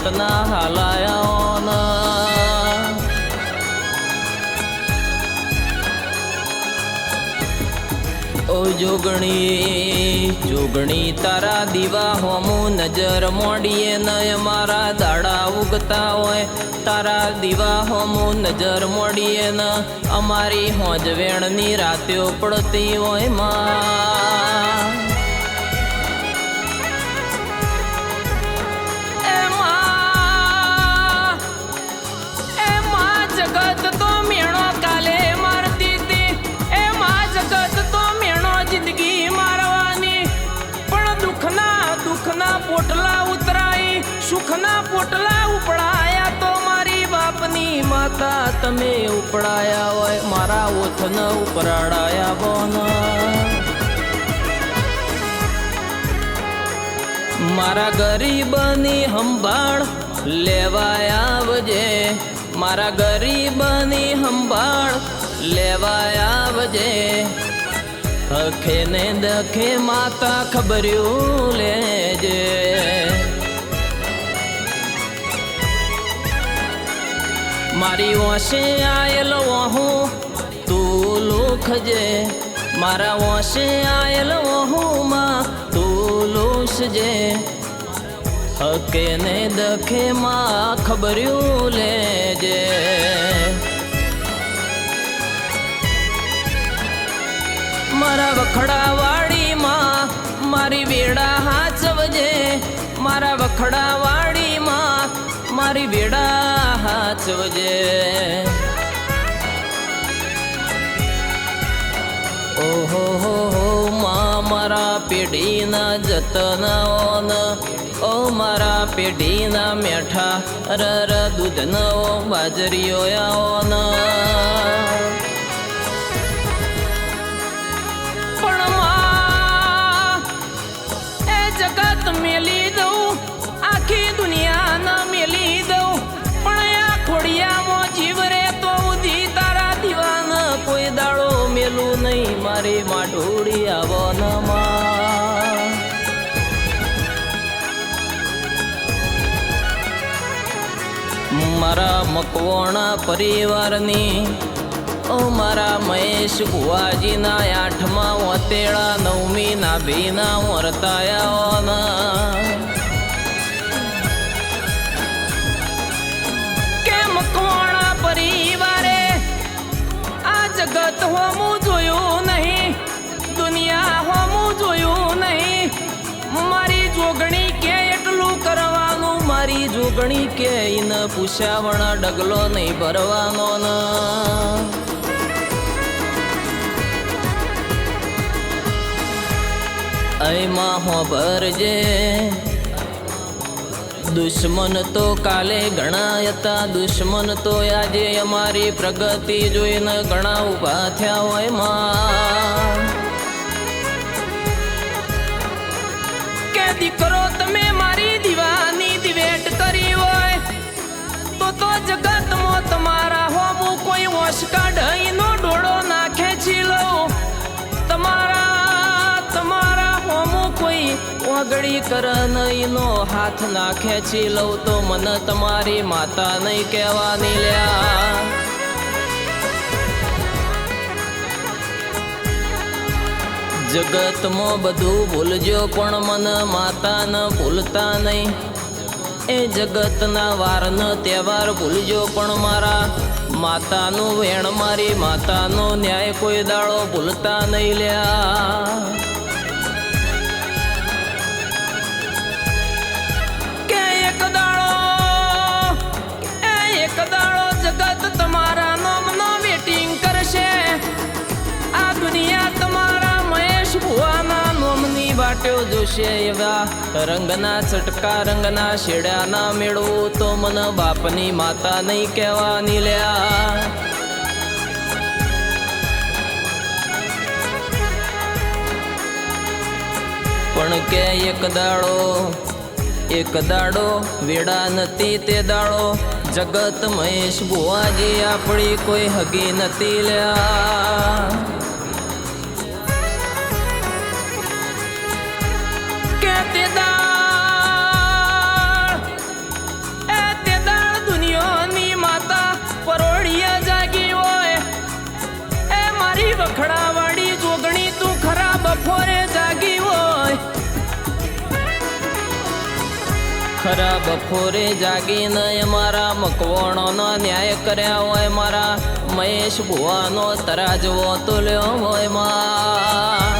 હેતના હાલાયાઓના. ઓ જોગણી જોગણી, તારા દીવા હોમું નજર મોડીએ નય, મારા દાડા ઉગતા હોય. તારા દીવા હોમું નજર મોડીએ ન, અમારી હોજ વેણની રાત્યો પડતી હોયમાં. પોટલા ઉતરાઈ સુખના પોટલા ઉપડાયા તો મારી બાપની માતા તમે ઉપડાયા હોય, મારા ઓથન ઉપરાડાયા બોના. મારા ગરીબની સંભાળ લેવા આવજે, મારા ગરીબની સંભાળ લેવા આવજે હખે ને દખે માતા ખબર્યું લેજે. મારી ઓશે આયેલ હું તું લોખજે. મારા ઓશે આયેલ હું માં તું લોસજે. હકે ને દખે માં ખબર્યું લેજે. મારા વખડા વાડીમાં મારી વેડા હાચવજે. મારા વખડા વાડીમાં મારી વેડા હાચવજે. ઓહો, હો માં, મારા પેઢીના જતનાઓન. ઓ, મારા પેઢીના મેઠા, રર દૂધનો બાજરીઓ આઓન. ના મેલી દઉં. પણ આ ખોડિયામાં જીવ તો ઉધી તારા દીવાન. કોઈ દાડો મેલું નહીં, મારે માઢોડી આવો મારા મકવાણા પરિવારની મારા મહેશ ભુવાજીના આઠમા વતેળા નવમી ના ભીના વર્તાયાઓના. જગત હોમું જોયું નહીં. દુનિયા હોમું જોયું નહીં. મારી જોગણી કે એટલું કરવાનું? મારી જોગણી કે ઈન પૂછાવણા ડગલો નહીં ભરવાનો ના. એમાં હો ભરજે દુશ્મન તો કાલે ઘણા હતા દુશ્મન તો આજે અમારી પ્રગતિ જોઈને ઘણા ઊભા થયા હોયમાં. કે દીકરો, તમે મારી દીવાની દિવેટ કરી હોય, તો તો જગતમાં તમારા હોવું કોઈ ઓશકા નાખે કર તમારા તમારા હોમું કોઈ નોગડી કરન ઈનો હાથ નાખે છે લઉં તો મન તમારી માતા નહીં કહેવાની લ્યા. જગતમાં બધું ભૂલજો, પણ મન માતા ન ભૂલતા નહીં એ જગતના વારનો તહેવાર ભૂલજો, પણ મારા માતાનું વેણ, મારી માતાનો ન્યાય કોઈ દાડો ભૂલતા નહીં લ્યા. એક દાડો. એ એક દાડો જગત તમારા નામનો વેટિંગ કરશે. આ દુનિયા તમારા મહેશ ભુવાના નોમની વાટ્યો જોશે એવા. રંગના ચટકા રંગના શેડાના મેળવું તો મન બાપની માતા નહીં કહેવાની લ્યા. પણ કે એક દાડો એક દાડો વેડા નથી તે દાડો. જગત મહેશ બુઆજી આપણી કોઈ હગી નથી લ્યા. ખરા બફોરે જાગીને મારા મકવાણોનો ન્યાય કર્યા હોય, મારા મહેશ ભુવાનો તરાજવો તુલ્યો હોયમાં.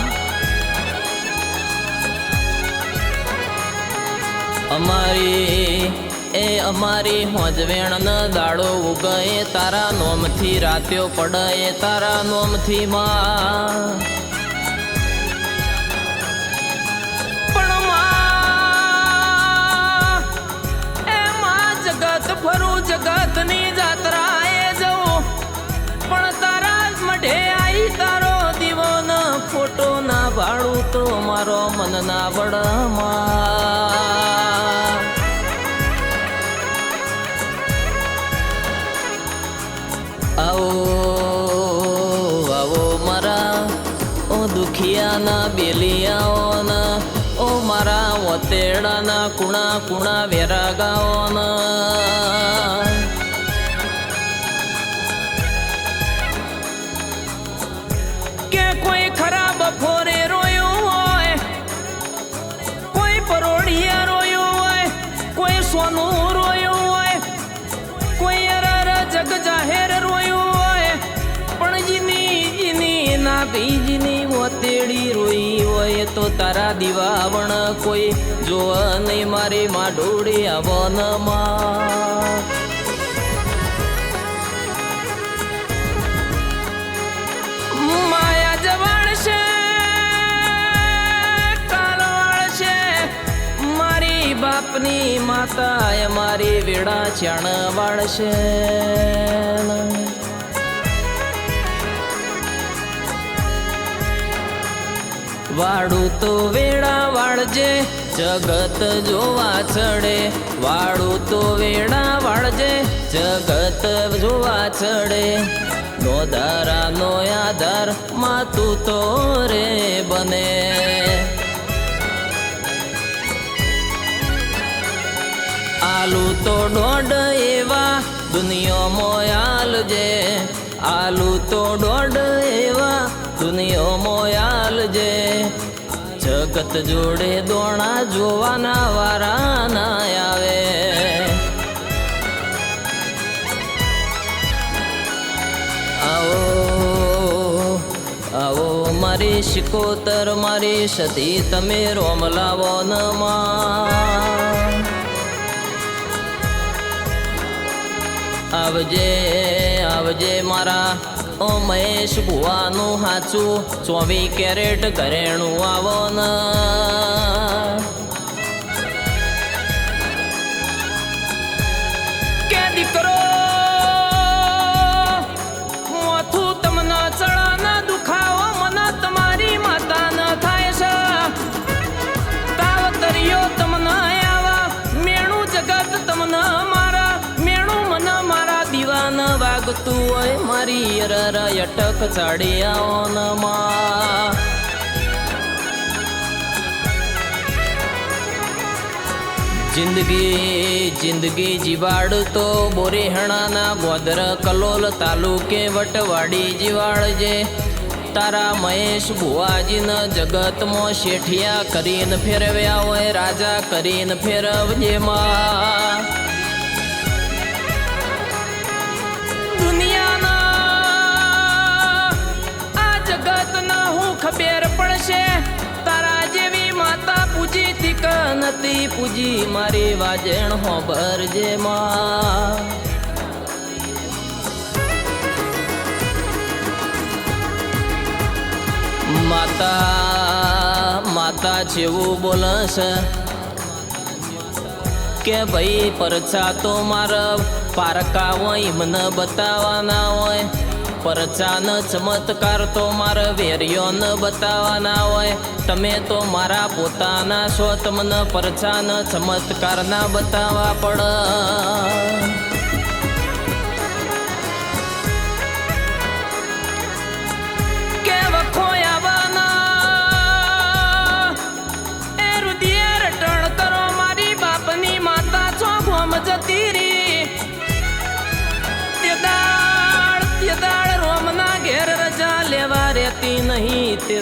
અમારી, એ અમારી હોજવેણ દાડો ઉગએ તારા નોમથી રાત્યો પડે તારા નોમથી માં. મારો મન ના બળમાં આવો આવો મારા ઓ દુખિયાના બેલિયાઓના ઓ મારા વતેડાના કુણા હોય તો તારા દીવાવણ કોઈ જોવ નહીં મારી માં ડોળી આવનમાં. માયા છે મારી બાપની માતા એ મારી વેડા ચાણ વાળશે. વાડું તો વેડા વાળજે જગત જોવા ચડે વાડું તો વેડા વાળજે જગત જોવા ચડે નો ધારા, નો આધાર માતું તો રે બને. આલુ તો દોઢ એવા, દુનિયામાં આલજે. આલુ તો દોઢ એવા દુનિયામાં જે જગત જોડે દોણા જોવાના વારા ના આવે. આવો આવો મારી શિકોતર, મારી સતી, તમે રોમ લાવો ન માં આવજે આવજે મારા ઓ મહેશ ભુવાનું હાચું. ચોવી કેરેટ ઘરેણું આવો ન કે દીકરો મોથું તમને ચડાના દુખાવો મને તમારી માતા થાય છે. તાવતરિયો તમને આવા, મેણું જગત તમને મારા, મેણું મને મારા દીવાન વાગતું હોય મારી અરર અટક ચાડી આવો ન માં જિંદગી જિંદગી જીવાડ તો બોરેહણાના ગોદર કલોલ તાલુકે વટવાડી જીવાડજે તારા મહેશ ભુવાજીન જગતમાં શેઠિયા કરીને ફેરવ્યા હોય રાજા કરીને ફેરવજે માં તીક પૂજી મારી વાજણ હો ભરજે માતા માતા જેવું બોલશે કે ભાઈ પરછા તો મારા પારકા હોય મને બતાવવાના હોય. પરચાનો ચમત્કાર તો મારા ન બતાવવાના હોય. તમે તો મારા પોતાના છો તમને પરચાન ચમત્કાર ના બતાવવા પડે.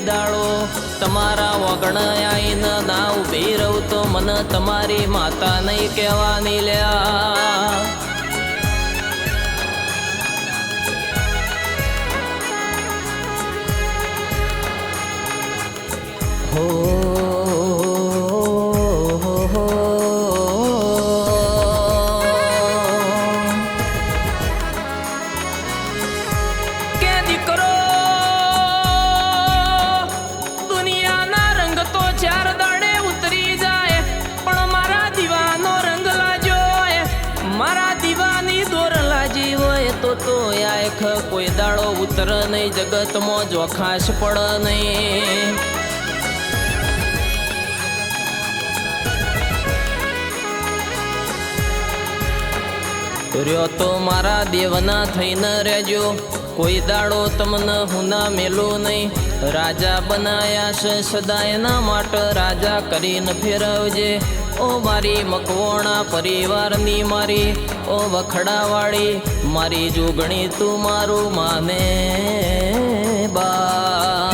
દાડો તમારા વગણ ના ઊભી રહું તો મને તમારી માતા નહીં કહેવાની લ્યા. ઉતર નહીં, જગતમાં જોખાશ પડ નહીં. રહ્યો તો મારા દેવના થઈને રહેજો. કોઈ દાડો તમને હુના મેલો નહીં. રાજા બનાયા છે સદાયના માટે, રાજા કરીને ફેરવજે. ઓ મારી મકવોણા પરિવારની મારી. ઓ વખડાવાળી મારી જોગણી તું મારું માને બા.